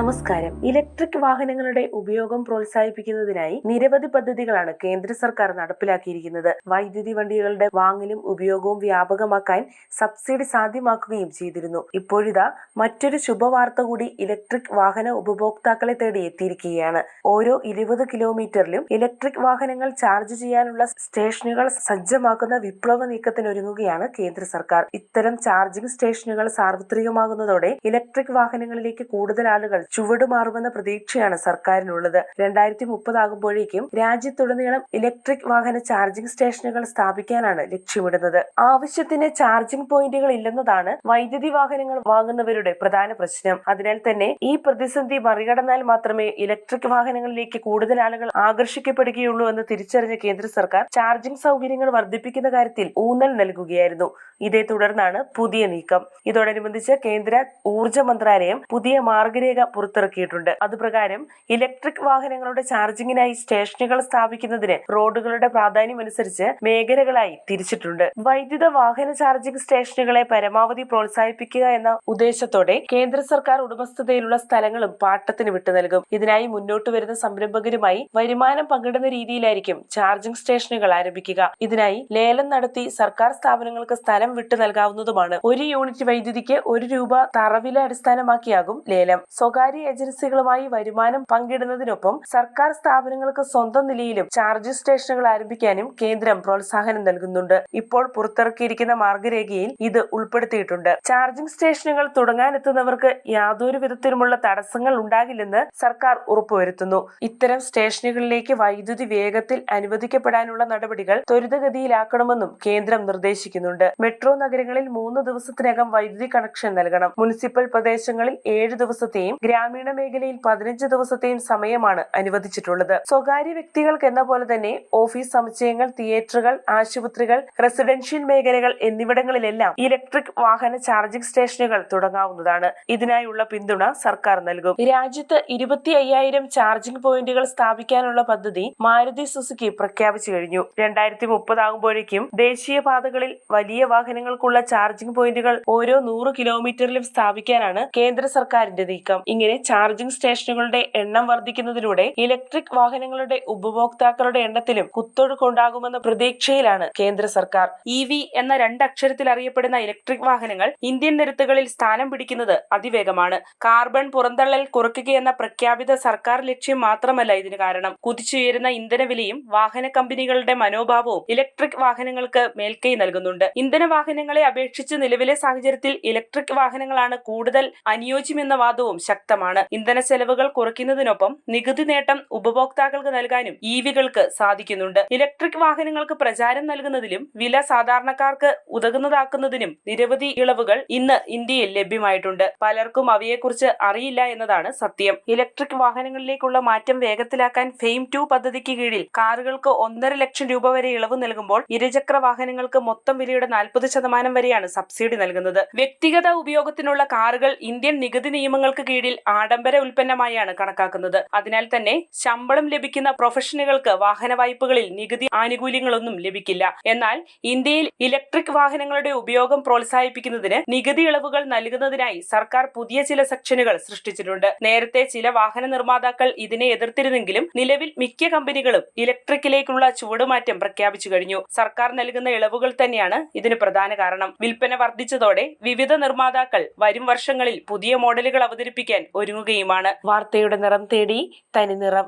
നമസ്കാരം. ഇലക്ട്രിക് വാഹനങ്ങളുടെ ഉപയോഗം പ്രോത്സാഹിപ്പിക്കുന്നതിനായി നിരവധി പദ്ധതികളാണ് കേന്ദ്ര സർക്കാർ നടപ്പിലാക്കിയിരിക്കുന്നത്. വൈദ്യുതി വണ്ടികളുടെ വാങ്ങലും ഉപയോഗവും വ്യാപകമാക്കാൻ സബ്സിഡി സാധ്യമാക്കുകയും ചെയ്തിരുന്നു. ഇപ്പോഴിതാ മറ്റൊരു ശുഭവാർത്ത കൂടി ഇലക്ട്രിക് വാഹന ഉപഭോക്താക്കളെ തേടി എത്തിയിരിക്കുകയാണ്. ഓരോ ഇരുപത് കിലോമീറ്ററിലും ഇലക്ട്രിക് വാഹനങ്ങൾ ചാർജ് ചെയ്യാനുള്ള സ്റ്റേഷനുകൾ സജ്ജമാക്കുന്ന വിപ്ലവ നീക്കത്തിനൊരുങ്ങുകയാണ് കേന്ദ്ര സർക്കാർ. ഇത്തരം ചാർജിംഗ് സ്റ്റേഷനുകൾ സാർവത്രികമാകുന്നതോടെ ഇലക്ട്രിക് വാഹനങ്ങളിലേക്ക് കൂടുതൽ ആളുകൾ ചുവടുമാറുമെന്ന പ്രതീക്ഷയാണ് സർക്കാരിനുള്ളത്. രണ്ടായിരത്തി മുപ്പതാകുമ്പോഴേക്കും രാജ്യത്തുടനീളം ഇലക്ട്രിക് വാഹന ചാർജിംഗ് സ്റ്റേഷനുകൾ സ്ഥാപിക്കാനാണ് ലക്ഷ്യമിടുന്നത്. ആവശ്യത്തിന് ചാർജിംഗ് പോയിന്റുകൾ ഇല്ലെന്നതാണ് വൈദ്യുതി വാഹനങ്ങൾ വാങ്ങുന്നവരുടെ പ്രധാന പ്രശ്നം. അതിനാൽ തന്നെ ഈ പ്രതിസന്ധി മറികടന്നാൽ മാത്രമേ ഇലക്ട്രിക് വാഹനങ്ങളിലേക്ക് കൂടുതൽ ആളുകൾ ആകർഷിക്കപ്പെടുകയുള്ളൂ എന്ന് തിരിച്ചറിഞ്ഞ കേന്ദ്ര സർക്കാർ ചാർജിംഗ് സൗകര്യങ്ങൾ വർദ്ധിപ്പിക്കുന്ന കാര്യത്തിൽ ഊന്നൽ നൽകുകയായിരുന്നു. ഇതേ തുടർന്നാണ് പുതിയ നീക്കം. ഇതോടനുബന്ധിച്ച് കേന്ദ്ര ഊർജ മന്ത്രാലയം പുതിയ മാർഗരേഖ പുറത്തിറക്കിയിട്ടുണ്ട്. അതുപ്രകാരം ഇലക്ട്രിക് വാഹനങ്ങളുടെ ചാർജിങ്ങിനായി സ്റ്റേഷനുകൾ സ്ഥാപിക്കുന്നതിന് റോഡുകളുടെ പ്രാധാന്യമനുസരിച്ച് മേഖലകളായി തിരിച്ചിട്ടുണ്ട്. വൈദ്യുത വാഹന ചാർജിംഗ് സ്റ്റേഷനുകളെ പരമാവധി പ്രോത്സാഹിപ്പിക്കുക എന്ന ഉദ്ദേശത്തോടെ കേന്ദ്ര സർക്കാർ ഉടമസ്ഥതയിലുള്ള സ്ഥലങ്ങളും പാട്ടത്തിന് വിട്ടു നൽകും. ഇതിനായി മുന്നോട്ട് വരുന്ന സംരംഭകരുമായി വരുമാനം പങ്കിടുന്ന രീതിയിലായിരിക്കും ചാർജിംഗ് സ്റ്റേഷനുകൾ ആരംഭിക്കുക. ഇതിനായി ലേലം നടത്തി സർക്കാർ സ്ഥാപനങ്ങൾക്ക് സ്ഥലം വിട്ടു നൽകാവുന്നതുമാണ്. ഒരു യൂണിറ്റ് വൈദ്യുതിക്ക് ഒരു രൂപ തറവില അടിസ്ഥാനമാക്കിയാകും ലേലം. സ്വകാര്യ ഏജൻസികളുമായി വരുമാനം പങ്കിടുന്നതിനൊപ്പം സർക്കാർ സ്ഥാപനങ്ങൾക്ക് സ്വന്തം നിലയിലും ചാർജ് സ്റ്റേഷനുകൾ ആരംഭിക്കാനും കേന്ദ്രം പ്രോത്സാഹനം നൽകുന്നുണ്ട്. ഇപ്പോൾ പുറത്തിറക്കിയിരിക്കുന്ന മാർഗരേഖയിൽ ഇത് ഉൾപ്പെടുത്തിയിട്ടുണ്ട്. ചാർജിംഗ് സ്റ്റേഷനുകൾ തുടങ്ങാനെത്തുന്നവർക്ക് യാതൊരു വിധത്തിലുമുള്ള തടസ്സങ്ങൾ ഉണ്ടാകില്ലെന്ന് സർക്കാർ ഉറപ്പുവരുത്തുന്നു. ഇത്തരം സ്റ്റേഷനുകളിലേക്ക് വൈദ്യുതി വേഗത്തിൽ അനുവദിക്കപ്പെടാനുള്ള നടപടികൾ ത്വരിതഗതിയിലാക്കണമെന്നും കേന്ദ്രം നിർദ്ദേശിക്കുന്നുണ്ട്. മെട്രോ നഗരങ്ങളിൽ മൂന്ന് ദിവസത്തിനകം വൈദ്യുതി കണക്ഷൻ നൽകണം. മുനിസിപ്പൽ പ്രദേശങ്ങളിൽ ഏഴ് ദിവസത്തെയും ഗ്രാമീണ മേഖലയിൽ പതിനഞ്ച് ദിവസത്തെയും സമയമാണ് അനുവദിച്ചിട്ടുള്ളത്. സ്വകാര്യ വ്യക്തികൾക്ക് എന്ന പോലെ തന്നെ ഓഫീസ് സമുച്ചയങ്ങൾ തിയേറ്ററുകൾ ആശുപത്രികൾ റെസിഡൻഷ്യൽ മേഖലകൾ എന്നിവിടങ്ങളിലെല്ലാം ഇലക്ട്രിക് വാഹന ചാർജിംഗ് സ്റ്റേഷനുകൾ തുടങ്ങാവുന്നതാണ്. ഇതിനായുള്ള പിന്തുണ സർക്കാർ നൽകും. രാജ്യത്ത് ഇരുപത്തി അയ്യായിരം ചാർജിംഗ് പോയിന്റുകൾ സ്ഥാപിക്കാനുള്ള പദ്ധതി മാരുതി സുസുക്കി പ്രഖ്യാപിച്ചു കഴിഞ്ഞു. രണ്ടായിരത്തി മുപ്പതാകുമ്പോഴേക്കും ദേശീയ പാതകളിൽ വലിയ വാഹനങ്ങൾക്കുള്ള ചാർജിംഗ് പോയിന്റുകൾ ഓരോ നൂറ് കിലോമീറ്ററിലും സ്ഥാപിക്കാനാണ് കേന്ദ്ര സർക്കാരിന്റെ നീക്കം. ഇങ്ങനെ ചാർജിംഗ് സ്റ്റേഷനുകളുടെ എണ്ണം വർദ്ധിക്കുന്നതിലൂടെ ഇലക്ട്രിക് വാഹനങ്ങളുടെ ഉപഭോക്താക്കളുടെ എണ്ണത്തിലും കുത്തൊഴുക്കുണ്ടാകുമെന്ന പ്രതീക്ഷയിലാണ് കേന്ദ്ര സർക്കാർ. ഇ വി എന്ന രണ്ടക്ഷരത്തിൽ അറിയപ്പെടുന്ന ഇലക്ട്രിക് വാഹനങ്ങൾ ഇന്ത്യൻ നിരത്തുകളിൽ സ്ഥാനം പിടിക്കുന്നത് അതിവേഗമാണ്. കാർബൺ പുറന്തള്ളൽ കുറയ്ക്കുകയെന്ന പ്രഖ്യാപിത സർക്കാർ ലക്ഷ്യം മാത്രമല്ല ഇതിന് കാരണം. കുതിച്ചുയരുന്ന ഇന്ധനവിലയും വാഹന കമ്പനികളുടെ മനോഭാവവും ഇലക്ട്രിക് വാഹനങ്ങൾക്ക് മേൽക്കൈ നൽകുന്നുണ്ട്. ഇന്ധന വാഹനങ്ങളെ അപേക്ഷിച്ച് നിലവിലെ സാഹചര്യത്തിൽ ഇലക്ട്രിക് വാഹനങ്ങളാണ് കൂടുതൽ അനുയോജ്യമെന്ന വാദവും ശക്തമാണ്. ഇന്ധന ചെലവുകൾ കുറയ്ക്കുന്നതിനൊപ്പം നികുതി നേട്ടം ഉപഭോക്താക്കൾക്ക് നൽകാനും ഇവികൾക്ക് സാധിക്കുന്നുണ്ട്. ഇലക്ട്രിക് വാഹനങ്ങൾക്ക് പ്രചാരം നൽകുന്നതിലും വില സാധാരണക്കാർക്ക് ഉതകുന്നതാക്കുന്നതിനും നിരവധി ഇളവുകൾ ഇന്ന് ഇന്ത്യയിൽ ലഭ്യമായിട്ടുണ്ട്. പലർക്കും അവയെക്കുറിച്ച് അറിയില്ല എന്നതാണ് സത്യം. ഇലക്ട്രിക് വാഹനങ്ങളിലേക്കുള്ള മാറ്റം വേഗത്തിലാക്കാൻ ഫെയിം ടു പദ്ധതിക്ക് കീഴിൽ കാറുകൾക്ക് ഒന്നര ലക്ഷം രൂപ വരെ ഇളവ് നൽകുമ്പോൾ ഇരുചക്ര വാഹനങ്ങൾക്ക് മൊത്തം വിലയുടെ നാൽപ്പത് ശതമാനം വരെയാണ് സബ്സിഡി നൽകുന്നത്. വ്യക്തിഗത ഉപയോഗത്തിനുള്ള കാറുകൾ ഇന്ത്യൻ നികുതി നിയമങ്ങൾക്ക് കീഴിൽ ആഡംബര ഉൽപ്പന്നമായാണ് കണക്കാക്കുന്നത്. അതിനാൽ തന്നെ ശമ്പളം ലഭിക്കുന്ന പ്രൊഫഷനുകൾക്ക് വാഹന വായ്പകളിൽ നികുതി ആനുകൂല്യങ്ങളൊന്നും ലഭിക്കില്ല. എന്നാൽ ഇന്ത്യയിൽ ഇലക്ട്രിക് വാഹനങ്ങളുടെ ഉപയോഗം പ്രോത്സാഹിപ്പിക്കുന്നതിന് നികുതി ഇളവുകൾ നൽകുന്നതിനായി സർക്കാർ പുതിയ ചില സെക്ഷനുകൾ സൃഷ്ടിച്ചിട്ടുണ്ട്. നേരത്തെ ചില വാഹന നിർമ്മാതാക്കൾ ഇതിനെ എതിർത്തിരുന്നെങ്കിലും നിലവിൽ മിക്ക കമ്പനികളും ഇലക്ട്രിക്കിലേക്കുള്ള ചുവടുമാറ്റം പ്രഖ്യാപിച്ചു കഴിഞ്ഞു. സർക്കാർ നൽകുന്ന ഇളവുകൾ തന്നെയാണ് ഇതിന് പ്രധാന കാരണം. വിൽപ്പന വർദ്ധിച്ചതോടെ വിവിധ നിർമ്മാതാക്കൾ വരും വർഷങ്ങളിൽ പുതിയ മോഡലുകൾ അവതരിപ്പിക്കാൻ ഒരുങ്ങുകയുമാണ്. വാർത്തയുടെ നിറം തേടി തനി നിറം.